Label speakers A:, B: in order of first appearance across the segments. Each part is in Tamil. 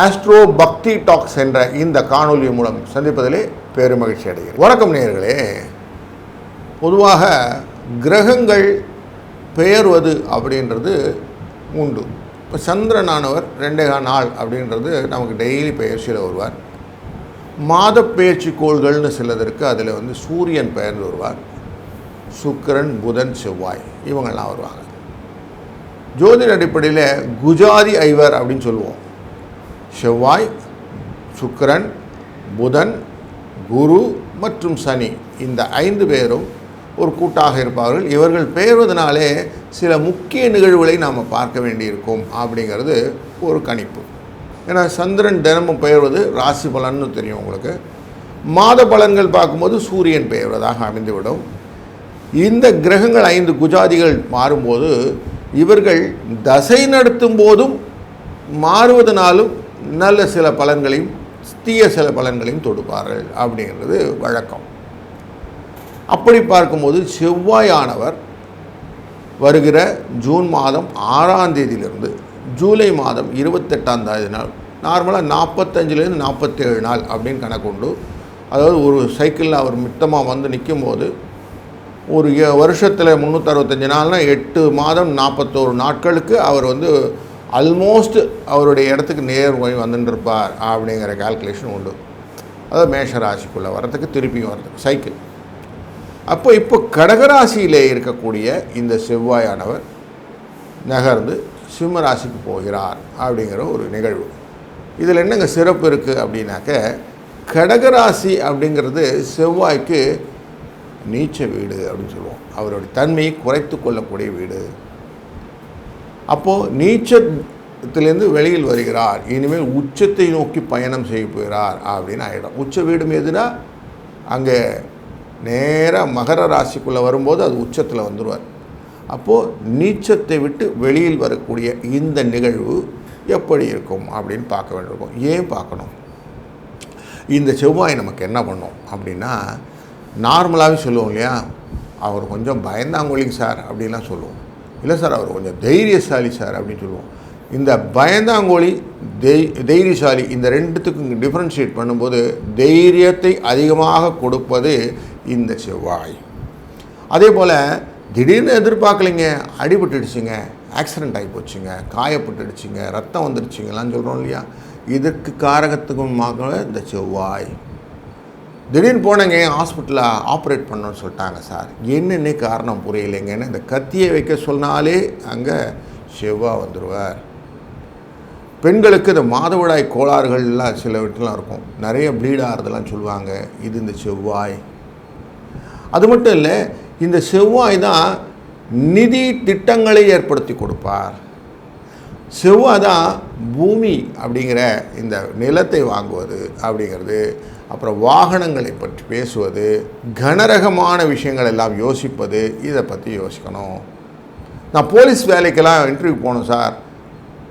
A: ஆஸ்ட்ரோ பக்தி டாக்ஸ் என்ற இந்த காணொலி மூலம் சந்திப்பதிலே பெருமகிழ்ச்சி அடைகிறேன். வணக்கம் நேயர்களே. பொதுவாக கிரகங்கள் பெயர்வது அப்படின்றது உண்டு. இப்போ சந்திரனானவர் ரெண்டே நாள் அப்படின்றது நமக்கு டெய்லி பயிற்சியில் வருவார். மாத பெயர்ச்சி கோள்கள்னு சிலதற்கு அதில் வந்து சூரியன் பெயர்ந்து வருவார். சுக்கிரன் புதன் செவ்வாய் இவங்கள்லாம் வருவாங்க. ஜோதிட அடிப்படையில் குஜாதி ஐவர் அப்படின்னு சொல்லுவோம். செவ்வாய் சுக்கரன் புதன் குரு மற்றும் சனி. இந்த ஐந்து பேரும் ஒரு கூட்டாக இருப்பார்கள். இவர்கள் பெயர்வதனாலே சில முக்கிய நிகழ்வுகளை நாம் பார்க்க வேண்டியிருக்கும் அப்படிங்கிறது ஒரு கணிப்பு. ஏன்னா சந்திரன் தினமும் பெயர்வது ராசி பலன்னு தெரியும் உங்களுக்கு. மாத பலன்கள் பார்க்கும்போது சூரியன் பெயர்வதாக அமைந்துவிடும். இந்த கிரகங்கள் ஐந்து குஜாதிகள் மாறும்போது இவர்கள் தசை நடத்தும் போதும் மாறுவதனாலும் நல்ல சில பலன்களையும் தீய சில பலன்களையும் தொடுப்பார்கள் அப்படிங்கிறது வழக்கம். அப்படி பார்க்கும்போது செவ்வாயானவர் வருகிற ஜூன் மாதம் ஆறாம் தேதியிலிருந்து ஜூலை மாதம் இருபத்தெட்டாம் தேதி நாள் நார்மலாக நாற்பத்தஞ்சிலேருந்து நாற்பத்தேழு நாள் அப்படின்னு கணக்குண்டு அதாவது ஒரு சைக்கிளில் அவர் மித்தமாக வந்து நிற்கும் போது ஒரு வருஷத்தில் முந்நூற்றறுபத்தஞ்சு நாள்னால் எட்டு மாதம் நாற்பத்தோரு நாட்களுக்கு அவர் வந்து அல்மோஸ்ட் அவருடைய இடத்துக்கு நேர் போய் வந்துட்டுருப்பார் அப்படிங்கிற கால்குலேஷன் உண்டு. அதாவது மேஷ ராசிக்குள்ளே வரத்துக்கு திருப்பியும் வர்றதுக்கு சைக்கிள் அப்போ இப்போ கடகராசியிலே இருக்கக்கூடிய இந்த செவ்வாயானவர் நகர்ந்து சிம்மராசிக்கு போகிறார் அப்படிங்கிற ஒரு நிகழ்வு. இதில் என்னங்க சிறப்பு இருக்குது அப்படின்னாக்க கடகராசி அப்படிங்கிறது செவ்வாய்க்கு நீச்ச வீடு அப்படின்னு சொல்லுவோம். அவருடைய தன்மையை குறைத்து கொள்ளக்கூடிய வீடு. அப்போது நீச்சத்திலேருந்து வெளியில் வருகிறார். இனிமேல் உச்சத்தை நோக்கி பயணம் செய்ய போகிறார் அப்படின்னு ஆகிடும் உச்ச வீடு எதுனா? அங்கே நேராக மகர ராசிக்குள்ளே வரும்போது அது உச்சத்தில் வந்துடுவார் அப்போது நீச்சத்தை விட்டு வெளியில் வரக்கூடிய இந்த நிகழ்வு எப்படி இருக்கும் அப்படின்னு பார்க்க வேண்டியிருக்கும். ஏன் பார்க்கணும்? இந்த செவ்வாய் நமக்கு என்ன பண்ணும் அப்படின்னா நார்மலாகவே சொல்லுவோம் இல்லையா? அவர் கொஞ்சம் பயந்தாங்கொழிங்க சார் அப்படின்லாம் சொல்லுவோம். இல்லை சார் அவர் கொஞ்சம் தைரியசாலி சார் அப்படின்னு சொல்லுவோம். இந்த பயந்தாங்கோழி தெய் தைரியசாலி இந்த ரெண்டுத்துக்கும் டிஃப்ரென்ஷியேட் பண்ணும்போது தைரியத்தை அதிகமாக கொடுப்பது இந்த செவ்வாய். அதே போல் திடீர்னு எதிர்பார்க்கலைங்க அடிபட்டுடுச்சுங்க ஆக்சிடெண்ட் ஆகி போச்சுங்க காயப்பட்டுடுச்சுங்க ரத்தம் வந்துடுச்சுங்களான்னு சொல்கிறோம் இல்லையா? இதற்கு காரகத்துக்குமாக இந்த செவ்வாய். திடீர்னு போனேங்க ஹாஸ்பிட்டலில் ஆப்ரேட் பண்ணணும்னு சொல்லிட்டாங்க சார். என்னென்ன காரணம் புரியலைங்கன்னு இந்த கத்தியை வைக்க சொன்னாலே அங்கே செவ்வாய் வந்துடுவார் பெண்களுக்கு இந்த மாதவிடாய் கோளாறுகள்லாம் சில வீட்டிலாம் இருக்கும். நிறைய ப்ளீட் ஆகிறதுலாம் சொல்லுவாங்க. இது இந்த செவ்வாய். அது மட்டும் இல்லை இந்த செவ்வாய் தான் நிதி திட்டங்களை ஏற்படுத்தி கொடுப்பார். செவ்வாய் தான் பூமி அப்படிங்கிற இந்த நிலத்தை வாங்குவது அப்படிங்கிறது அப்புறம் வாகனங்களை பற்றி பேசுவது கனரகமான விஷயங்கள் எல்லாம் யோசிப்பது இதை பற்றி யோசிக்கணும். நான் போலீஸ் வேலைக்கெல்லாம் இன்டர்வியூ போகணும் சார்.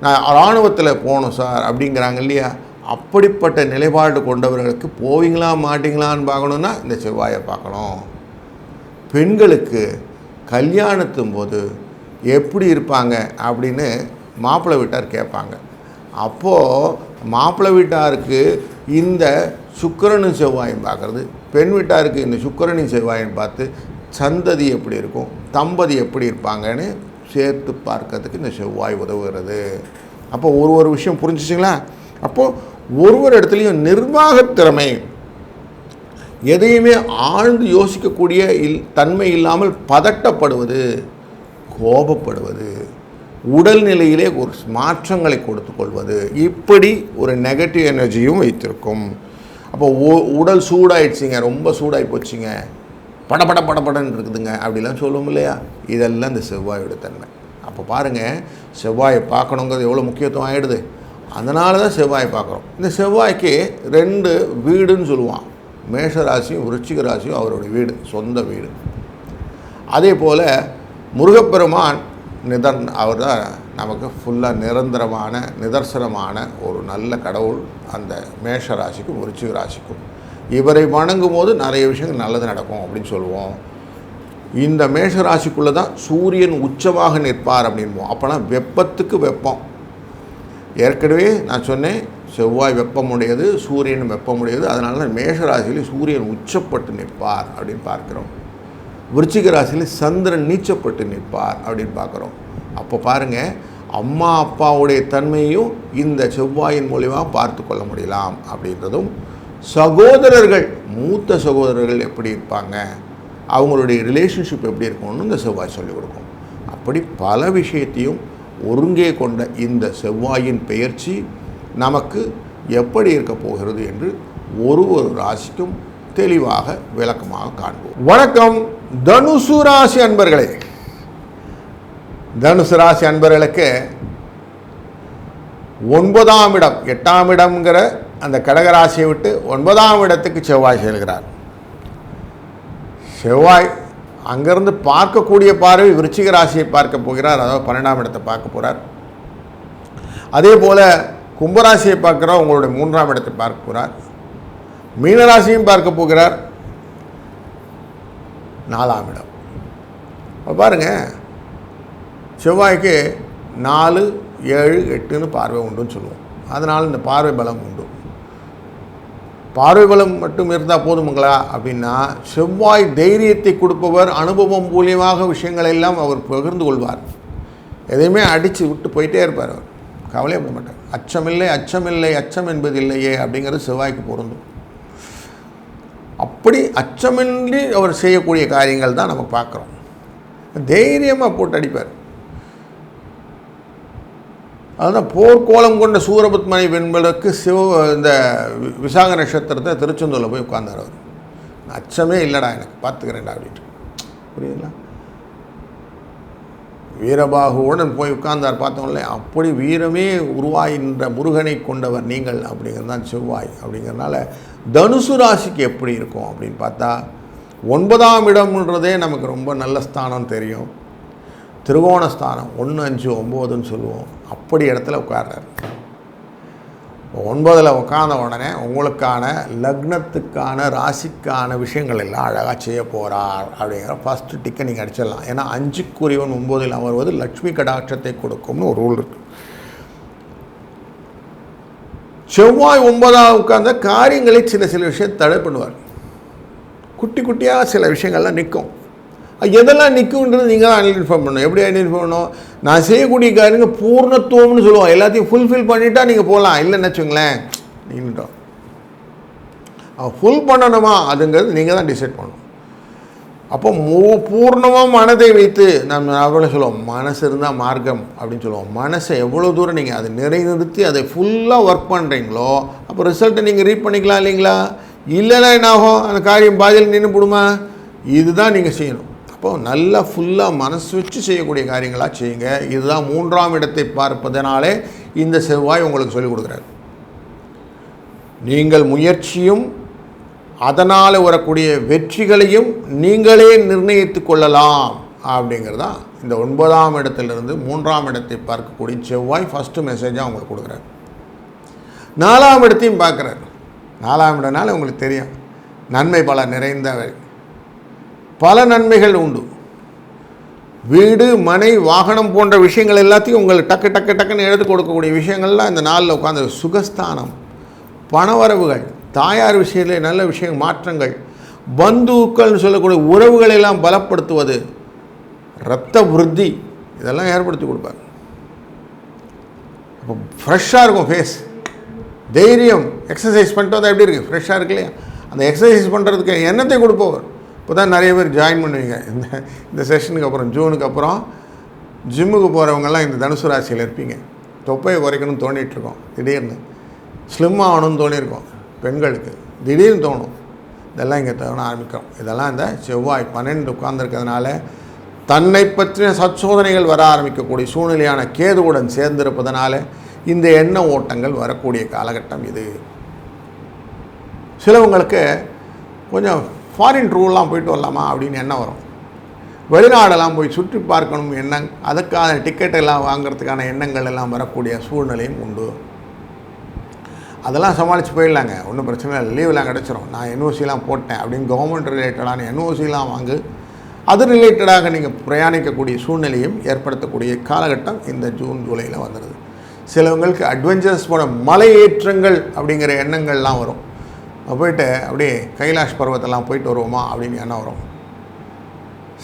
A: நான் இராணுவத்தில் போகணும் சார் அப்படிங்கிறாங்க இல்லையா? அப்படிப்பட்ட நிலைப்பாடு கொண்டவர்களுக்கு போவீங்களா மாட்டிங்களான்னு பார்க்கணுன்னா இந்த செவ்வாயை பார்க்கணும். பெண்களுக்கு கல்யாணத்தும் போது எப்படி இருப்பாங்க அப்படின்னு மாப்பிள்ளை வீட்டார் கேட்பாங்க. அப்போது மாப்பிள்ளை வீட்டாருக்கு இந்த சுக்கரனும் செவ்வாயும் பார்க்குறது. பெண் வீட்டாருக்கு இந்த சுக்கரனும் செவ்வாயும் பார்த்து சந்ததி எப்படி இருக்கும் தம்பதி எப்படி இருப்பாங்கன்னு சேர்த்து பார்க்கறதுக்கு இந்த செவ்வாய் உதவுகிறது. அப்போ ஒரு ஒரு விஷயம் புரிஞ்சிச்சிங்களா? அப்போது ஒரு ஒரு இடத்துலையும் நிர்வாக திறமை எதையுமே ஆழ்ந்து யோசிக்கக்கூடிய இல் தன்மை இல்லாமல் பதட்டப்படுவது கோபப்படுவது உடல்நிலையிலே ஒரு மாற்றங்களை கொடுத்து கொள்வது இப்படி ஒரு நெகட்டிவ் எனர்ஜியும் வைத்திருக்கும். அப்போ உ- உடல் சூடாயிடுச்சிங்க ரொம்ப சூடாகி போச்சுங்க. படபட படபடன்னு இருக்குதுங்க. அப்படிலாம் சொல்லுவோம் இல்லையா? இதெல்லாம் இந்த செவ்வாயோட தன்மை. அப்போ பாருங்கள் செவ்வாயை பார்க்கணுங்கிறது எவ்வளோ முக்கியத்துவம் ஆகிடுது அதனால தான் செவ்வாயை பார்க்குறோம். இந்த செவ்வாய்க்கு ரெண்டு வீடுன்னு சொல்லுவான். மேஷ ராசியும் விருச்சிக ராசியும் அவருடைய வீடு சொந்த வீடு. அதே போல் முருகப்பெருமான் நிதர் அவர் தான் நமக்கு ஃபுல்லாக நிரந்தரமான நிதர்சனமான ஒரு நல்ல கடவுள் அந்த மேஷ ராசிக்கும் விருச்சிக ராசிக்கும். இவரை வணங்கும் போது நிறைய விஷயங்கள் நல்லது நடக்கும் அப்படின்னு சொல்லுவோம். இந்த மேஷ ராசிக்குள்ளே தான் சூரியன் உச்சமாக நிற்பார் அப்படின்போம் அப்போனா வெப்பத்துக்கு வெப்பம். ஏற்கனவே நான் சொன்னேன் செவ்வாய் வெப்பமுடையது சூரியன் வெப்பமுடையது அதனால தான் மேஷ ராசியில் சூரியன் உச்சப்பட்டு நிற்பார் அப்படின்னு பார்க்குறோம். விருச்சிக ராசியில் சந்திரன் நீச்சப்பட்டு நிற்பார் அப்படின்னு பார்க்குறோம். அப்போ பாருங்கள் அம்மா அப்பாவுடைய தன்மையும் இந்த செவ்வாயின் மூலிமா பார்த்து கொள்ள முடியலாம் அப்படின்றதும் சகோதரர்கள் மூத்த சகோதரர்கள் எப்படி இருப்பாங்க அவங்களுடைய ரிலேஷன்ஷிப் எப்படி இருக்கணும்னு இந்த செவ்வாய் சொல்லிக் கொடுக்கும். அப்படி பல விஷயத்தையும் ஒருங்கே கொண்ட இந்த செவ்வாயின் பெயர்ச்சி நமக்கு எப்படி இருக்க போகிறது என்று ஒரு ஒரு ராசிக்கும் தெளிவாக விளக்கமாக காண்போம். வணக்கம். தனுசு ராசி அன்பர்களே தனுசு ராசி அன்பர்களுக்கு ஒன்பதாம் இடம் எட்டாம் இடம்ங்கிற அந்த கடகராசியை விட்டு ஒன்பதாம் இடத்துக்கு செவ்வாய் செல்கிறார். செவ்வாய் அங்கேருந்து பார்க்கக்கூடிய பார்வை விருச்சிக ராசியை பார்க்க போகிறார் அதாவது பன்னெண்டாம் இடத்தை பார்க்க போகிறார் அதே போல் கும்பராசியை பார்க்குற உங்களுடைய மூன்றாம் இடத்தை பார்க்க போகிறார் மீனராசியும் பார்க்க போகிறார். நாலாம் இடம். இப்போ பாருங்கள் செவ்வாய்க்கு நாலு ஏழு எட்டுன்னு பார்வை உண்டுன்னு சொல்லுவோம். அதனால் இந்த பார்வை பலம் உண்டு. பார்வை பலம் மட்டும் இருந்தால் போதுமுங்களா அப்படின்னா செவ்வாய் தைரியத்தை கொடுப்பவர் அனுபவம் மூலியமாக விஷயங்களை எல்லாம் அவர் பகிர்ந்து கொள்வார். எதையுமே அடித்து விட்டு போயிட்டே இருப்பார் அவர். கவலையே போக மாட்டார். அச்சமில்லை அச்சமில்லை அச்சம் என்பது இல்லையே அப்படிங்கிறது செவ்வாய்க்கு பொருந்தும். அப்படி அச்சமின்றி அவர் செய்யக்கூடிய காரியங்கள் தான் நம்ம பார்க்குறோம். தைரியமாக போட்டு அடிப்பார் அதுதான் போர்க்கோலம் கொண்ட சூரபத்மனை வெண்பலுக்கு சிவ இந்த வி- விசாக நட்சத்திரத்தை திருச்செந்தூரில் போய் உட்காந்தார் அவர். அச்சமே இல்லைடா எனக்கு பார்த்துக்கிறேன்டா அப்படின்ட்டு. புரியுதுங்களா? வீரபாகுவுடன் போய் உட்கார்ந்தார். பார்த்தோம்ல அப்படி வீரமே உருவாகின்ற முருகனை கொண்டவர் நீங்கள் அப்படிங்கிறது தான் செவ்வாய். அப்படிங்கிறனால தனுசு ராசிக்கு எப்படி இருக்கும் அப்படின்னு பார்த்தா ஒன்பதாம் இடம்ன்றதே நமக்கு ரொம்ப நல்ல ஸ்தானம் தெரியும். திருவோணஸ்தானம் ஒன்று அஞ்சு ஒம்போதுன்னு சொல்லுவோம். அப்படி இடத்துல உட்கார்றாரு. ஒன்பதில் உட்காந்த உடனே உங்களுக்கான லக்னத்துக்கான ராசிக்கான விஷயங்கள் எல்லாம் அழகாக செய்ய போகிறார் அப்படிங்கிற ஃபஸ்ட்டு டிக்கை நீங்கள் அடிச்சிடலாம். ஏன்னா அஞ்சுக்குரியவன் ஒம்பதில் அமர்வது லக்ஷ்மி கடாட்சத்தை கொடுக்கும்னு ஒரு ரூல் இருக்கு. செவ்வாய் ஒன்பதாவது உட்கார்ந்த காரியங்களை சில சில விஷயம் தடை பண்ணுவார். குட்டி குட்டியாக சில விஷயங்கள்லாம் நிற்கும். எதெல்லாம் நிற்கும்ன்றது நீங்கள் தான் ஐடென்டிஃபை பண்ணணும். எப்படி ஐடென்டிஃபை பண்ணணும்? நான் செய்யக்கூடிய காரியங்க பூர்ணத்துவம்னு சொல்லுவோம் எல்லாத்தையும் ஃபுல்ஃபில் பண்ணிட்டா நீங்கள் போகலாம். இல்லைன்னு வச்சுங்களேன் நீங்கள்ட்டோம் ஃபுல் பண்ணணுமா? அதுங்கிறது நீங்கள் தான் டிசைட் பண்ணணும். அப்போ மூ பூர்ணமாக மனதை வைத்து நம்ம அவ்வளோ சொல்லுவோம். மனசு இருந்தால் மார்க்கம் அப்படின்னு சொல்லுவோம். மனசை எவ்வளோ தூரம் நீங்கள் அதை நிறைநிறுத்தி அதை ஃபுல்லாக ஒர்க் பண்ணுறீங்களோ அப்போ ரிசல்ட்டை நீங்கள் ரீட் பண்ணிக்கலாம் இல்லைங்களா? இல்லைன்னா என்ன ஆகும்? அந்த காரியம் பாதியில் நின்று போடுமா? இதுதான் நீங்கள் செய்யணும். அப்போ நல்லா ஃபுல்லாக மனசு வச்சு செய்யக்கூடிய காரியங்களாக செய்யுங்க. இதுதான் மூன்றாம் இடத்தை பார்ப்பதனாலே இந்த செவ்வாய் உங்களுக்கு சொல்லிக் கொடுக்குறாரு. நீங்கள் முயற்சியும் அதனால் வரக்கூடிய வெற்றிகளையும் நீங்களே நிர்ணயித்து கொள்ளலாம் அப்படிங்கிறது தான் இந்த ஒன்பதாம் இடத்திலிருந்து மூன்றாம் இடத்தை பார்க்கக்கூடிய செவ்வாய் ஃபஸ்ட்டு மெசேஜாக உங்களுக்கு கொடுக்குறாரு. நாலாம் இடத்தையும் பார்க்குறாரு. நாலாம் இடம்னால உங்களுக்கு தெரியும். நன்மை பல நிறைந்தவை. பல நன்மைகள் உண்டு. வீடு மனை வாகனம் போன்ற விஷயங்கள் எல்லாத்தையும் உங்களுக்கு டக்கு டக்கு டக்குன்னு எடுத்து கொடுக்கக்கூடிய விஷயங்கள்லாம் இந்த நாளில் உட்காந்து சுகஸ்தானம் பணவரவுகள் தாயார் விஷயத்தில் நல்ல விஷயம் மாற்றங்கள் பந்துக்கள்னு சொல்லக்கூடிய உறவுகளை எல்லாம் பலப்படுத்துவது இரத்த விருத்தி இதெல்லாம் ஏற்படுத்தி கொடுப்பார். அப்போ ஃப்ரெஷ்ஷாக இருக்கும் ஃபேஸ் தைரியம் எக்ஸசைஸ் பண்ணிட்டு வந்தால் எப்படி இருக்குது ஃப்ரெஷ்ஷாக இருக்கு இல்லையா? அந்த எக்ஸசைஸ் பண்ணுறதுக்கு எண்ணத்தை கொடுப்பவர்? இப்போ தான் நிறைய பேர் ஜாயின் பண்ணுவீங்க. இந்த இந்த செஷனுக்கு அப்புறம் ஜூனுக்கு அப்புறம் ஜிம்முக்கு போகிறவங்கெல்லாம் இந்த தனுசு ராசியில் இருப்பீங்க. தொப்பையை குறைக்கணும்னு தோண்டிகிட்ருக்கோம் திடீர்னு. ஸ்லிம் ஆகணும்னு தோணியிருக்கோம் பெண்களுக்கு. திடீர்னு தோணும். இதெல்லாம் இங்கே தோண ஆரம்பிக்கும் இதெல்லாம் இந்த செவ்வாய் பன்னெண்டு உட்கார்ந்துருக்கிறதுனால தன்னை பற்றின சச்சோதனைகள் வர ஆரம்பிக்கக்கூடிய சூழ்நிலையான கேதுவுடன் சேர்ந்திருப்பதனால இந்த எண்ண ஓட்டங்கள் வரக்கூடிய காலகட்டம் இது. சிலவங்களுக்கு கொஞ்சம் ஃபாரின் டூர்லாம் போயிட்டு வரலாமா அப்படின்னு எண்ணம் வரும். வெளிநாடெல்லாம் போய் சுற்றி பார்க்கணும் எண்ணம் அதுக்கான டிக்கெட் எல்லாம் வாங்குறதுக்கான எண்ணங்கள் எல்லாம் வரக்கூடிய சூழ்நிலையும் உண்டு. அதெல்லாம் சமாளித்து போயிடலாங்க. ஒன்றும் பிரச்சனை இல்லை. லீவெலாம் கிடச்சிரும். நான் என்ஓசிலாம் போட்டேன் அப்படின்னு கவர்மெண்ட் ரிலேட்டடான என்ஓசிலாம் வாங்கு அது ரிலேட்டடாக நீங்கள் பிரயாணிக்கக்கூடிய சூழ்நிலையும் ஏற்படுத்தக்கூடிய காலகட்டம் இந்த ஜூன் ஜூலையில் வந்துடுது சிலவங்களுக்கு அட்வென்ச்சர்ஸ் போன மலை ஏற்றங்கள் அப்படிங்கிற எண்ணங்கள்லாம் வரும். போயிட்டு அப்படியே கைலாஷ் பருவத்தெல்லாம் போயிட்டு வருவோமா அப்படின்னு எண்ணம் வரும்.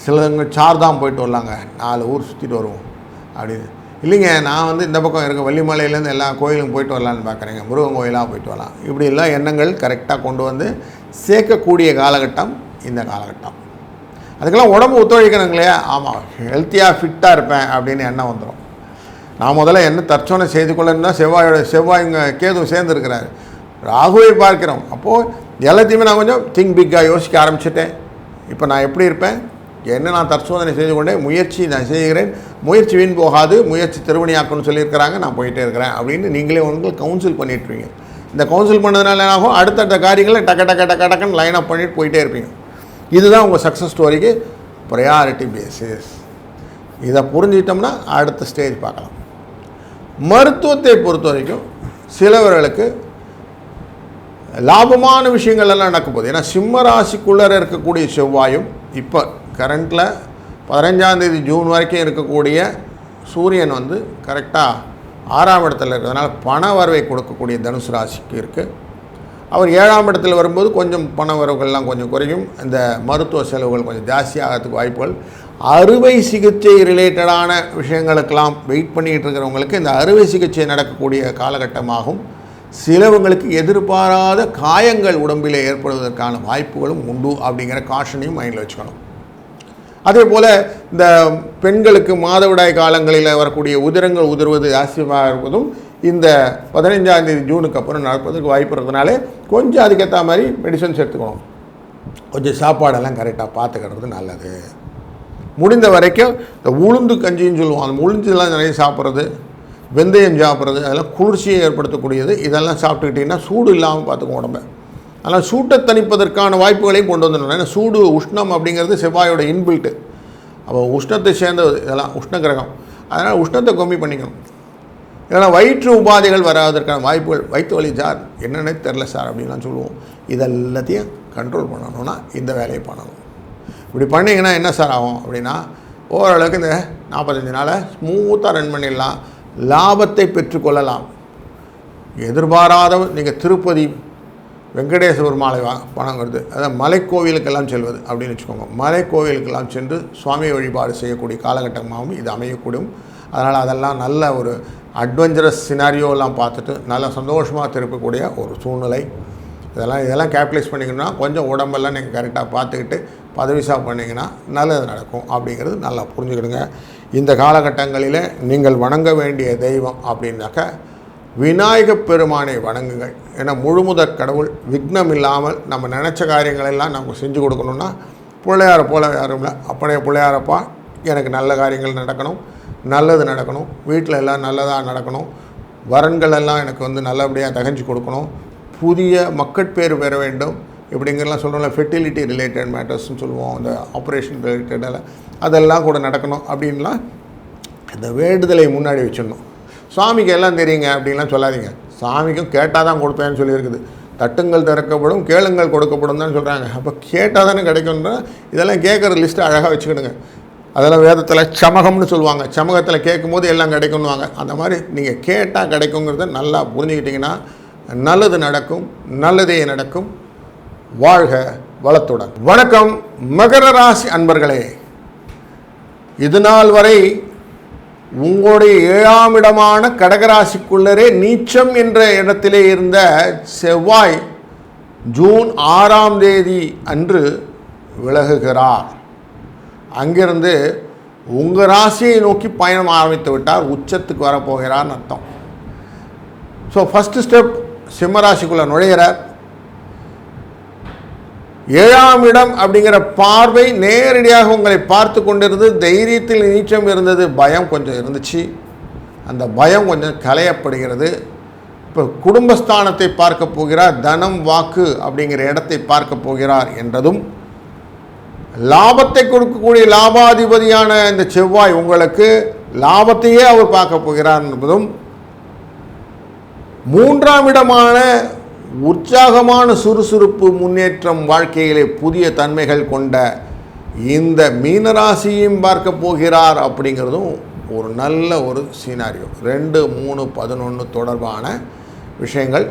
A: சிலவங்க சார்தாம் போயிட்டு வரலாங்க. நாலு ஊர் சுற்றிட்டு வருவோம். அப்படின்னு. இல்லைங்க நான் வந்து இந்த பக்கம் இருக்க வள்ளிமலையிலேருந்து எல்லா கோயிலுக்கும் போயிட்டு வரலான்னு பார்க்குறேங்க. முருகன் கோயிலாக போயிட்டு வரலாம். இப்படி எண்ணங்கள் கரெக்டாக கொண்டு வந்து சேர்க்கக்கூடிய காலகட்டம் இந்த காலகட்டம். அதுக்கெல்லாம் உடம்பு ஒத்துழைக்கணுங்க இல்லையா? ஆமாம் ஹெல்த்தியாக ஃபிட்டாக இருப்பேன் அப்படின்னு எண்ணம் வந்துடும் நான் முதல்ல என்ன தற்சோனை செய்து கொள்ளணும்னா செவ்வாயோட செவ்வாய் இங்கே கேது சேர்ந்துருக்கிறாரு ராகுவை பார்க்கிறோம். அப்போது எல்லாத்தையுமே நான் கொஞ்சம் திங்க் பிக்காக யோசிக்க ஆரம்பிச்சிட்டேன். இப்போ நான் எப்படி இருப்பேன்? என்ன நான் தற்சோதனை செய்து கொண்டே முயற்சி நான் செய்கிறேன். முயற்சி வீண் போகாது முயற்சி திருவணியாக்கணும்னு சொல்லியிருக்கிறாங்க நான் போயிட்டே இருக்கிறேன் அப்படின்னு நீங்களே உங்களுக்கு கவுன்சில் பண்ணிட்டுருவீங்க. இந்த கவுன்சில் பண்ணதுனால என்ன ஆகும்? அடுத்தடுத்த காரியங்களை டக்க டக்க டக்க டக்குன்னு லைன் அப் பண்ணிட்டு போயிட்டே இருப்பீங்க. இதுதான் உங்கள் சக்ஸஸ் ஸ்டோரிக்கு ப்ரையாரிட்டி பேசிஸ் இதை புரிஞ்சிட்டோம்னா அடுத்த ஸ்டேஜ் பார்க்கலாம். மருத்துவத்தை பொறுத்த வரைக்கும் சிலவர்களுக்கு லாபமான விஷயங்கள் எல்லாம் நடக்க போகுது. ஏன்னா சிம்ம ராசிக்குள்ளே இருக்கக்கூடிய செவ்வாயும் இப்போ கரண்ட்டில் பதினஞ்சாந்தேதி ஜூன் வரைக்கும் இருக்கக்கூடிய சூரியன் வந்து கரெக்டாக ஆறாம் இடத்துல இருக்கிறதுனால பண வரவை கொடுக்கக்கூடிய தனுசு ராசிக்கு இருக்குது அவர் ஏழாம் இடத்துல வரும்போது கொஞ்சம் பண வரவுகள்லாம் கொஞ்சம் குறையும். இந்த மருத்துவ செலவுகள் கொஞ்சம் ஜாஸ்தியாகிறதுக்கு வாய்ப்புகள். அறுவை சிகிச்சை ரிலேட்டடான விஷயங்களுக்கெல்லாம் வெயிட் பண்ணிகிட்டு இருக்கிறவங்களுக்கு இந்த அறுவை சிகிச்சை நடக்கக்கூடிய காலகட்டமாகும். சிலவங்களுக்கு எதிர்பாராத காயங்கள் உடம்பில் ஏற்படுவதற்கான வாய்ப்புகளும் உண்டு அப்படிங்கிற காஷனையும் மைண்டில் வச்சுக்கணும். அதே போல் இந்த பெண்களுக்கு மாதவிடாய் காலங்களில் வரக்கூடிய உதிரங்கள் உதிர்வது ஜாஸ்தியாக இருப்பதும் இந்த பதினைஞ்சாம் தேதி ஜூனுக்கு அப்புறம் நடப்பதற்கு வாய்ப்பு இருக்கிறதுனால கொஞ்சம் அதுக்கேற்ற மாதிரி மெடிசன்ஸ் எடுத்துக்கணும். கொஞ்சம் சாப்பாடெல்லாம் கரெக்டாக பார்த்துக்கிறது நல்லது. முடிந்த வரைக்கும் இந்த உளுந்து கஞ்சின்னு சொல்லுவோம். அந்த உளுந்துலாம் நிறைய சாப்பிட்றது. வெந்தயம் சாப்பிட்றது அதெல்லாம் குளிர்ச்சியை ஏற்படுத்தக்கூடியது. இதெல்லாம் சாப்பிட்டுக்கிட்டிங்கன்னா சூடு இல்லாமல் பார்த்துக்கும் உடம்பை. அதனால் சூட்டை தணிப்பதற்கான வாய்ப்புகளையும் கொண்டு வந்துடணும் ஏன்னா சூடு உஷ்ணம் அப்படிங்கிறது செவ்வாயோட இன்பில்ட்டு அப்போ உஷ்ணத்தை சேர்ந்தது இதெல்லாம் உஷ்ண கிரகம். அதனால் உஷ்ணத்தை கம்மி பண்ணிக்கணும். இதெல்லாம் வயிற்று உபாதைகள் வராதற்கான வாய்ப்புகள் வயிற்று வலி சார் என்னென்னே தெரில சார் அப்படின்லாம் சொல்லுவோம். இதெல்லாத்தையும் கண்ட்ரோல் பண்ணணும்னா இந்த வேலையை பண்ணணும். இப்படி பண்ணிங்கன்னா என்ன சார் ஆகும் அப்படின்னா ஓரளவுக்கு இந்த நாற்பத்தஞ்சு நாளை ஸ்மூத்தாக ரன் பண்ணிடலாம். லாபத்தை பெற்றுக்கொள்ளலாம். எதிர்பாராத நீங்கள் திருப்பதி வெங்கடேஸ்வர் மாலை வா பணங்கிறது அதாவது மலைக்கோவிலுக்கெல்லாம் செல்வது அப்படின்னு வச்சுக்கோங்க. மலைக்கோவிலுக்கெல்லாம் சென்று சுவாமி வழிபாடு செய்யக்கூடிய காலகட்டமாகவும் இது அமையக்கூடும். அதனால் அதெல்லாம் நல்ல ஒரு அட்வென்ச்சரஸ் சினாரியோலாம் பார்த்துட்டு நல்ல சந்தோஷமாக திருப்பக்கூடிய ஒரு சூழ்நிலை. இதெல்லாம் இதெல்லாம் கேபிட்டலைஸ் பண்ணிக்கணும்னா கொஞ்சம் உடம்பெல்லாம் நீங்கள் கரெக்டாக பார்த்துக்கிட்டு பதவிசாக பண்ணிங்கன்னா நல்லது நடக்கும் அப்படிங்கிறது நல்லா புரிஞ்சுக்கிடுங்க. இந்த காலகட்டங்களில் நீங்கள் வணங்க வேண்டிய தெய்வம் அப்படின்னாக்க விநாயகப் பெருமானை வணங்குங்கள். ஏன்னா முழுமுதற் கடவுள் விக்னம் இல்லாமல் நம்ம நினச்ச காரியங்களெல்லாம் நமக்கு செஞ்சு கொடுக்கணுன்னா பிள்ளையார போல யாரும் இல்லை. அப்பனே பிள்ளையாரப்பா எனக்கு நல்ல காரியங்கள் நடக்கணும் நல்லது நடக்கணும் வீட்டில் எல்லாம் நல்லதாக நடக்கணும் வரன்கள் எல்லாம் எனக்கு வந்து நல்லபடியாக தகஞ்சு கொடுக்கணும் புதிய மக்கட்பேறு பெற வேண்டும் இப்படிங்கிறலாம் சொல்கிறோம்ல ஃபெர்டிலிட்டி ரிலேட்டட் மேட்டர்ஸ்னு சொல்லுவோம் அந்த ஆப்ரேஷன் ரிலேட்டடில் அதெல்லாம் கூட நடக்கணும் அப்படின்லாம் இந்த வேண்டுதலை முன்னாடி வச்சிடணும். சுவாமிக்கு எல்லாம் தெரியுங்க அப்படின்லாம் சொல்லாதீங்க. சாமிக்கும் கேட்டால் தான் கொடுப்பேன்னு சொல்லியிருக்குது. தட்டுங்கள் திறக்கப்படும் கேளுங்கள் கொடுக்கப்படும் தான் சொல்கிறாங்க அப்போ கேட்டால் தானே கிடைக்கும்னா இதெல்லாம் கேட்குற லிஸ்ட்டு அழகாக வச்சுக்கிடுங்க. அதெல்லாம் வேதத்தில் சமகம்னு சொல்லுவாங்க. சமகத்தில் கேட்கும்போது எல்லாம் கிடைக்கும்னுவாங்க. அந்த மாதிரி நீங்கள் கேட்டால் கிடைக்குங்கிறத நல்லா புரிஞ்சுக்கிட்டிங்கன்னா நல்லது நடக்கும் நல்லதே நடக்கும். வாழ்க வளத்துடன். வணக்கம் மகர ராசி அன்பர்களே. இது நாள் வரை உங்களுடைய ஏழாம் இடமான கடகராசிக்குள்ளரே நீச்சம் என்ற இடத்திலே இருந்த செவ்வாய் ஜூன் ஆறாம் தேதி அன்று விலகுகிறார். அங்கிருந்து உங்கள் ராசியை நோக்கி பயணம் ஆரம்பித்து விட்டார் உச்சத்துக்கு வரப்போகிறார்னு அர்த்தம். ஸோ ஃபஸ்ட்டு ஸ்டெப் சிம்மராசிக்குள்ளே நுழையிறார். ஏழாம் இடம் அப்படிங்கிற பார்வை நேரடியாக உங்களை பார்த்து கொண்டிருந்தது தைரியத்தில் நீச்சம் இருந்தது பயம் கொஞ்சம் இருந்துச்சு. அந்த பயம் கொஞ்சம் களையப்படுகிறது. இப்போ குடும்பஸ்தானத்தை பார்க்க போகிறார் தனம் வாக்கு அப்படிங்கிற இடத்தை பார்க்க போகிறார் என்றதும் லாபத்தை கொடுக்கக்கூடிய லாபாதிபதியான இந்த செவ்வாய் உங்களுக்கு லாபத்தையே அவர் பார்க்க போகிறார் என்பதும் மூன்றாம் இடமான உற்சாகமான சுறுசுறுப்பு முன்னேற்றம் வாழ்க்கையிலே புதிய தன்மைகள் கொண்ட இந்த மீனராசியும் பார்க்க போகிறார் அப்படிங்கிறதும் ஒரு நல்ல ஒரு சீனாரியோ ரெண்டு மூணு பதினொன்று தொடர்பான விஷயங்கள்.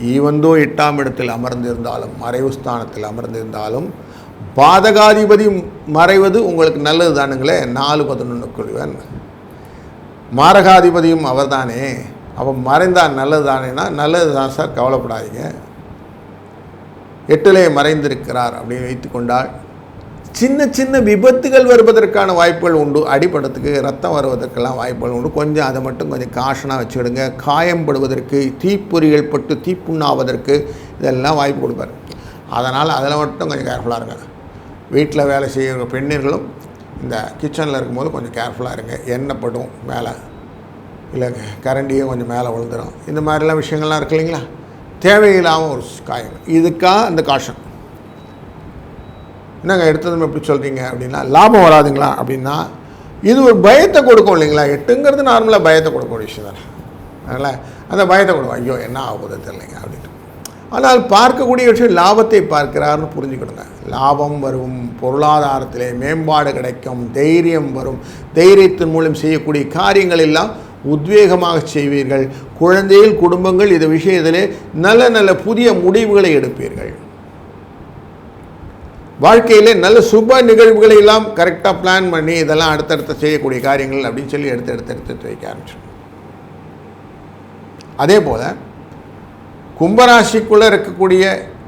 A: ஈவந்தோ எட்டாம் இடத்தில் அமர்ந்திருந்தாலும் மறைவு ஸ்தானத்தில் அமர்ந்திருந்தாலும் பாதகாதிபதி மறைவது உங்களுக்கு நல்லது தானுங்களே. நாலு பதினொன்று குழுவன். மாரகாதிபதியும் அவர்தானே. அப்போ மறைந்தால் நல்லது தானேனா நல்லது தான் சார் கவலைப்படாதீங்க. எட்டிலே மறைந்திருக்கிறார் அப்படின்னு வைத்துக்கொண்டால் சின்ன சின்ன விபத்துகள் வருவதற்கான வாய்ப்புகள் உண்டு. அடிப்படத்துக்கு ரத்தம் வருவதற்கெல்லாம் வாய்ப்புகள் உண்டு. கொஞ்சம் அதை மட்டும் கொஞ்சம் காஷனாக வச்சுடுங்க காயம்படுவதற்கு தீப்பொறிகள் பட்டு தீப்புண்ணாவதற்கு இதெல்லாம் வாய்ப்பு கொடுப்பார். அதனால் அதில் மட்டும் கொஞ்சம் கேர்ஃபுல்லாக இருங்க. வீட்டில் வேலை செய்கிற பெண்ணிர்களும் இந்த கிச்சனில் இருக்கும்போது கொஞ்சம் கேர்ஃபுல்லாக இருங்க. எண்ணப்படும் வேலை மேலே. இல்லை கரண்டியும் கொஞ்சம் மேலே விழுந்துடும் இந்த மாதிரிலாம் விஷயங்கள்லாம் இருக்கு இல்லைங்களா? தேவையில்லாமல் ஒரு காயம். இதுக்காக அந்த காஷன் என்னங்க எடுத்ததும் எப்படி சொல்கிறீங்க அப்படின்னா லாபம் வராதுங்களா அப்படின்னா இது ஒரு பயத்தை கொடுக்கும் இல்லைங்களா? எட்டுங்கிறது நார்மலாக பயத்தை கொடுக்கக்கூடிய விஷயம் தானே. அதனால் அந்த பயத்தை கொடுக்கும். ஐயோ என்ன ஆகுது தெரியலைங்க அப்படின்ட்டு. ஆனால் பார்க்கக்கூடிய விஷயம் லாபத்தை பார்க்கிறார்னு புரிஞ்சுக்கிடுங்க. லாபம் வரும் பொருளாதாரத்திலே மேம்பாடு கிடைக்கும் தைரியம் வரும். தைரியத்தின் மூலம் செய்யக்கூடிய காரியங்கள் எல்லாம் உத்வேகமாக செய்வீர்கள். குழந்தைகள் குடும்பங்கள் இது விஷயத்திலே நல்ல நல்ல புதிய முடிவுகளை எடுப்பீர்கள். வாழ்க்கையிலே நல்ல சுப நிகழ்வுகளை எல்லாம் கரெக்டாக பிளான் பண்ணி இதெல்லாம் அடுத்தடுத்து செய்யக்கூடிய காரியங்கள் அப்படின்னு சொல்லி எடுத்து எடுத்து எடுத்து எடுத்து வைக்க ஆரம்பிச்சிடும். அதே போல் கும்பராசிக்குள்ளே இருக்கக்கூடிய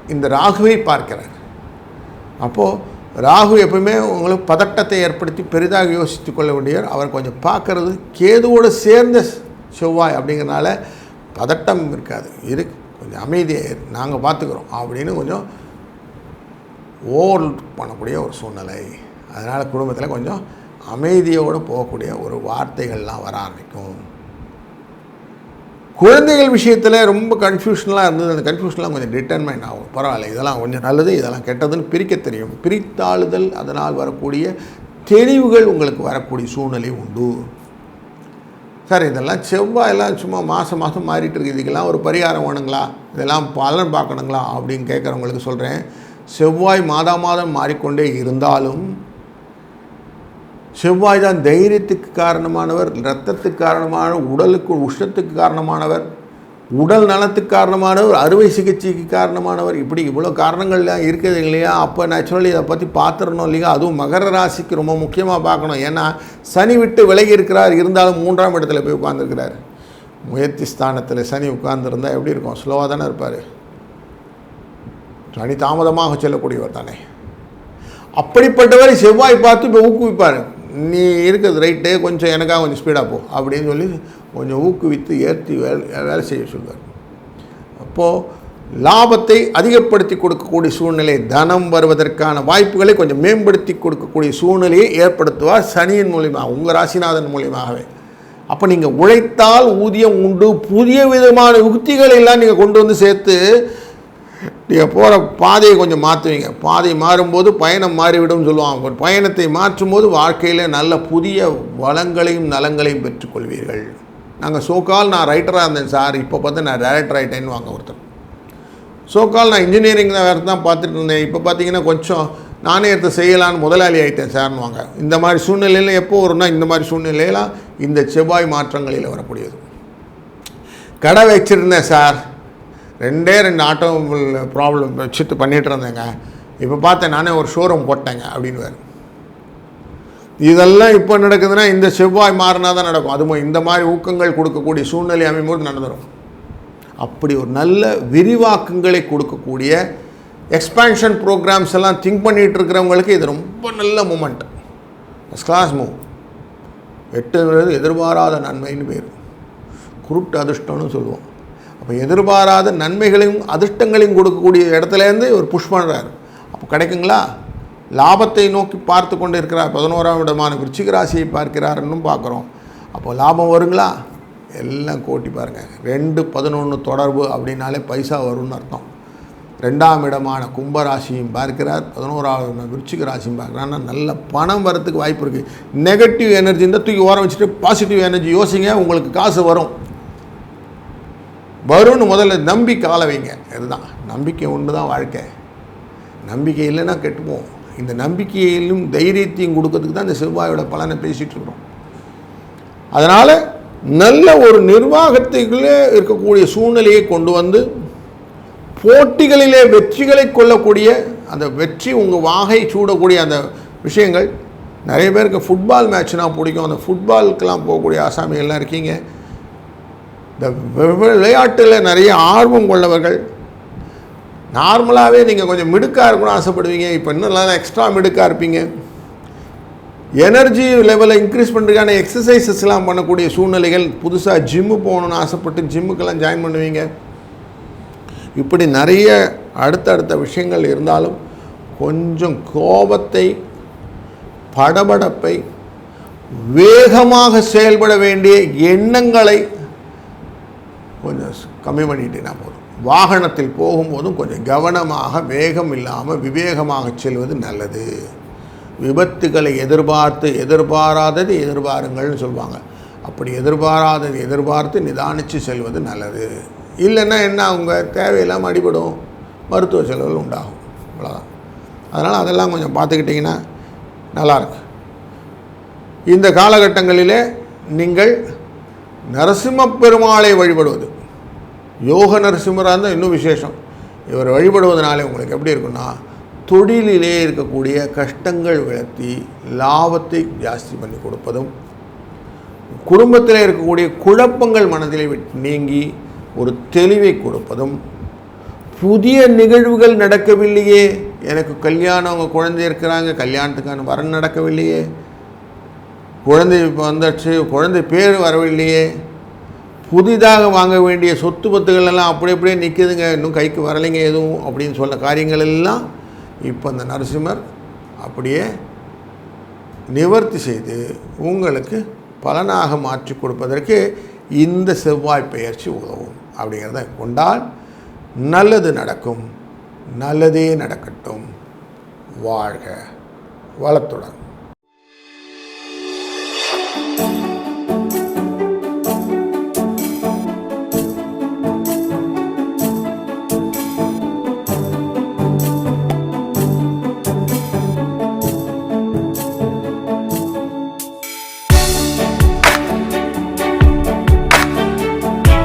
A: இந்த ராகுவை பார்க்கிறார். அப்போது ராகு எப்பவுமே உங்களுக்கு பதட்டத்தை ஏற்படுத்தி பெரிதாக யோசித்து கொள்ள வேண்டியவர். அவர் கொஞ்சம் பார்க்கறது கேதுவோடு சேர்ந்த செவ்வாய் அப்படிங்கிறனால பதட்டம் இருக்காது. இரு கொஞ்சம் அமைதியாக நாங்கள் பார்த்துக்குறோம் அப்படின்னு கொஞ்சம் ஓவர் பண்ணக்கூடிய ஒரு சூழ்நிலை. அதனால் குடும்பத்தில் கொஞ்சம் அமைதியோடு போகக்கூடிய ஒரு வார்த்தைகள்லாம் வர ஆரம்பிக்கும். குழந்தைகள் விஷயத்தில் ரொம்ப கன்ஃபியூஷன்லாம் இருந்தது. அந்த கன்ஃபியூஷன்லாம் கொஞ்சம் டிட்டர்மைன் ஆகும். பரவாயில்ல இதெல்லாம் கொஞ்சம் நல்லது இதெல்லாம் கெட்டதுன்னு பிரிக்க தெரியும். பிரித்தாளுதல் அதனால் வரக்கூடிய தெளிவுகள் உங்களுக்கு வரக்கூடிய சூழ்நிலை உண்டு. சார் இதெல்லாம் செவ்வாயெல்லாம் சும்மா மாதம் மாதம் மாறிட்டு இருக்கு. இதுக்கெல்லாம் ஒரு பரிகாரம் வேணுங்களா? இதெல்லாம் பலன் பார்க்கணுங்களா? அப்படின்னு கேட்குறவங்களுக்கு சொல்கிறேன் செவ்வாய் மாதா மாதம் மாறிக்கொண்டே இருந்தாலும் செவ்வாய் தான் தைரியத்துக்கு காரணமானவர் இரத்தத்துக்கு காரணமான உடலுக்கு உஷ்ணத்துக்கு காரணமானவர் உடல் நலத்துக்கு காரணமானவர் அறுவை சிகிச்சைக்கு காரணமானவர். இப்படி இவ்வளோ காரணங்கள்லாம் இருக்குது இல்லையா? அப்போ நேச்சுரலி இதை பற்றி பார்த்துடணும் இல்லையா? அதுவும் மகர ராசிக்கு ரொம்ப முக்கியமாக பார்க்கணும். ஏன்னா சனி விட்டு விலகி இருக்கிறார். இருந்தாலும் மூன்றாம் இடத்துல போய் உட்காந்துருக்கிறார் முயற்சி ஸ்தானத்தில் சனி உட்கார்ந்துருந்தால் எப்படி இருக்கும்? ஸ்லோவாக தானே இருப்பார். சனி தாமதமாக செல்லக்கூடியவர் தானே. அப்படிப்பட்டவரை செவ்வாய் பார்த்து இப்போ ஊக்குவிப்பார். நீ இருக்கிறது ரைட்டு கொஞ்சம் எனக்காக கொஞ்சம் ஸ்பீடாக போ அப்படின்னு சொல்லி கொஞ்சம் ஊக்குவித்து ஏற்றி வேலை வேலை செய்ய சொல்வார் அப்போது லாபத்தை அதிகப்படுத்தி கொடுக்கக்கூடிய சூழ்நிலை தனம் வருவதற்கான வாய்ப்புகளை கொஞ்சம் மேம்படுத்தி கொடுக்கக்கூடிய சூழ்நிலையை ஏற்படுத்துவார் சனியின் மூலியமாக உங்கள் ராசிநாதன் மூலியமாகவே. அப்போ நீங்கள் உழைத்தால் ஊதியம் உண்டு புதிய விதமான யுக்திகளை எல்லாம் நீங்கள் கொண்டு வந்து சேர்த்து நீங்கள் போகிற பாதையை கொஞ்சம் மாற்றுவீங்க பாதை மாறும்போது பயணம் மாறிவிடும் சொல்லுவாங்க. பயணத்தை மாற்றும்போது வாழ்க்கையில் நல்ல புதிய வளங்களையும் நலங்களையும் பெற்றுக்கொள்வீர்கள். நாங்கள் சோக்கால் நான் ரைட்டராக இருந்தேன் சார். இப்போ பார்த்து நான் டேரக்டர் ஆகிட்டேன்னு வாங்க ஒருத்தர். சோக்கால் நான் இன்ஜினியரிங் தான் வேறு தான் பார்த்துட்டு இருந்தேன். இப்போ பார்த்தீங்கன்னா கொஞ்சம் நானே எடுத்து செய்யலான்னு முதலாளி ஆகிட்டேன் சார்னு வாங்க. இந்த மாதிரி சூழ்நிலையில் எப்போ வரும்னா இந்த மாதிரி சூழ்நிலையெல்லாம் இந்த செவ்வாய் மாற்றங்களில் வரக்கூடியது. கடை வச்சுருந்தேன் சார். ரெண்டே ரெண்டு ஆட்டோமொபைல் ப்ராப்ளம் வச்சுட்டு பண்ணிகிட்டு இருந்தேங்க. இப்போ பார்த்தேன் நானே ஒரு ஷோரூம் போட்டேங்க அப்படின்னு இதெல்லாம் இப்போ நடக்குதுன்னா இந்த செவ்வாய் மாறினா தான் நடக்கும். அதுவும் இந்த மாதிரி ஊக்கங்கள் கொடுக்கக்கூடிய சூழ்நிலை அமையும்போது நடந்துடும் அப்படி ஒரு நல்ல விரிவாக்கங்களை கொடுக்கக்கூடிய எக்ஸ்பேன்ஷன் ப்ரோக்ராம்ஸ் எல்லாம் திங்க் பண்ணிகிட்டு இருக்கிறவங்களுக்கு இது ரொம்ப நல்ல மூமெண்ட் ஃபஸ்ட் கிளாஸ் மூவ் எட்டுங்கிறது எதிர்பாராத நன்மைன்னு பேர். குருட்டு அதிர்ஷ்டம்னு சொல்லுவோம். அப்போ எதிர்பாராத நன்மைகளையும் அதிர்ஷ்டங்களையும் கொடுக்கக்கூடிய இடத்துலேருந்து ஒரு புஷ் பண்ணுறாரு அப்போ கிடைக்குங்களா? லாபத்தை நோக்கி பார்த்து கொண்டு இருக்கிறார் பதினோராம் இடமான விருச்சிக ராசியை பார்க்கிறாருன்னு பார்க்குறோம். அப்போ லாபம் வருங்களா? எல்லாம் கோட்டி பாருங்கள் ரெண்டு பதினொன்று தொடர்பு அப்படின்னாலே பைசா வரும்னு அர்த்தம். ரெண்டாம் இடமான கும்பராசியும் பார்க்கிறார். பதினோராவது விருச்சிக ராசியும் பார்க்குறான்னா நல்ல பணம் வரத்துக்கு வாய்ப்பு இருக்குது நெகட்டிவ் எனர்ஜி இந்த தூக்கி ஓரம் வச்சுட்டு பாசிட்டிவ் எனர்ஜி யோசிங்க. உங்களுக்கு காசு வரும். வரும்னு முதல்ல நம்பி கால வைங்க. இதுதான் நம்பிக்கை ஒன்று தான் வாழ்க்கை. நம்பிக்கை இல்லைன்னா கெட்டுப்போம். இந்த நம்பிக்கையிலும் தைரியத்தையும் கொடுக்கறதுக்கு தான் இந்த செவ்வாயோட பலனை பேசிகிட்டு இருக்கிறோம். அதனால் நல்ல ஒரு நிர்வாகத்துக்குள்ளே இருக்கக்கூடிய சூழ்நிலையை கொண்டு வந்து போட்டிகளிலே வெற்றிகளை கொள்ளக்கூடிய அந்த வெற்றி உங்கள் வாகை சூடக்கூடிய அந்த விஷயங்கள். நிறைய பேருக்கு ஃபுட்பால் மேட்ச்னால் பிடிக்கும். அந்த ஃபுட்பாலுக்கெல்லாம் போகக்கூடிய ஆசாமிகள்லாம் இருக்கீங்க. இந்த விளையாட்டில் நிறைய ஆர்வம் கொள்ளவர்கள். நார்மலாகவே நீங்கள் கொஞ்சம் மிடுக்காக இருக்கணும்னு ஆசைப்படுவீங்க. இப்போ இன்னும் நல்லா எக்ஸ்ட்ரா மிடுக்காக இருப்பீங்க எனர்ஜி லெவலை இன்க்ரீஸ் பண்ணுறதுக்கான எக்ஸசைசஸ்லாம் பண்ணக்கூடிய சூழ்நிலைகள் புதுசாக ஜிம்மு போகணுன்னு ஆசைப்பட்டு ஜிம்முக்கெல்லாம் ஜாயின் பண்ணுவீங்க. இப்படி நிறைய அடுத்தடுத்த விஷயங்கள் இருந்தாலும் கொஞ்சம் கோபத்தை படபடப்பை வேகமாக செயல்பட வேண்டிய எண்ணங்களை கொஞ்சம் கம்மி பண்ணிட்டீங்கன்னா போதும். வாகனத்தில் போகும்போதும் கொஞ்சம் கவனமாக வேகம் இல்லாமல் விவேகமாக செல்வது நல்லது. விபத்துகளை எதிர்பார்த்து எதிர்பாராதது எதிர்பாருங்கள்னு சொல்லுவாங்க அப்படி எதிர்பாராதது எதிர்பார்த்து நிதானித்து செல்வது நல்லது. இல்லைன்னா என்ன அவங்க தேவையில்லாமல் அடிபடும். மருத்துவ செலவுகள் உண்டாகும். அவ்வளோதான் அதனால் அதெல்லாம் கொஞ்சம் பார்த்துக்கிட்டிங்கன்னா நல்லாயிருக்கு. இந்த காலகட்டங்களிலே நீங்கள் நரசிம்ம பெருமாளை வழிபடுவது. யோக நரசிம்மராக இருந்தால் இன்னும் விசேஷம். இவர் வழிபடுவதனாலே உங்களுக்கு எப்படி இருக்குன்னா தொழிலிலே இருக்கக்கூடிய கஷ்டங்கள் விளத்தி லாபத்தை ஜாஸ்தி பண்ணி கொடுப்பதும் குடும்பத்தில் இருக்கக்கூடிய குழப்பங்கள் மனதிலே விட்டு நீங்கி ஒரு தெளிவை கொடுப்பதும் புதிய நிகழ்வுகள் நடக்கவில்லையே எனக்கு கல்யாணம் அவங்க குழந்தை இருக்கிறாங்க கல்யாணத்துக்கான வரன் நடக்கவில்லையே குழந்தை இப்போ வந்துடுச்சு குழந்தை பேர் வரவில்லையே. புதிதாக வாங்க வேண்டிய சொத்து பத்துகள் எல்லாம் அப்படி அப்படியே நிற்குதுங்க இன்னும் கைக்கு வரலைங்க எதுவும் அப்படின்னு சொல்ல காரியங்கள் எல்லாம் இப்போ அந்த நரசிம்மர் அப்படியே நிவர்த்தி செய்து உங்களுக்கு பலனாக மாற்றி கொடுப்பதற்கு இந்த செவ்வாய் பெயர்ச்சி உதவும். அப்படிங்கிறத கொண்டால் நல்லது நடக்கும். நல்லதே நடக்கட்டும். வாழ்க வளத்துடன்.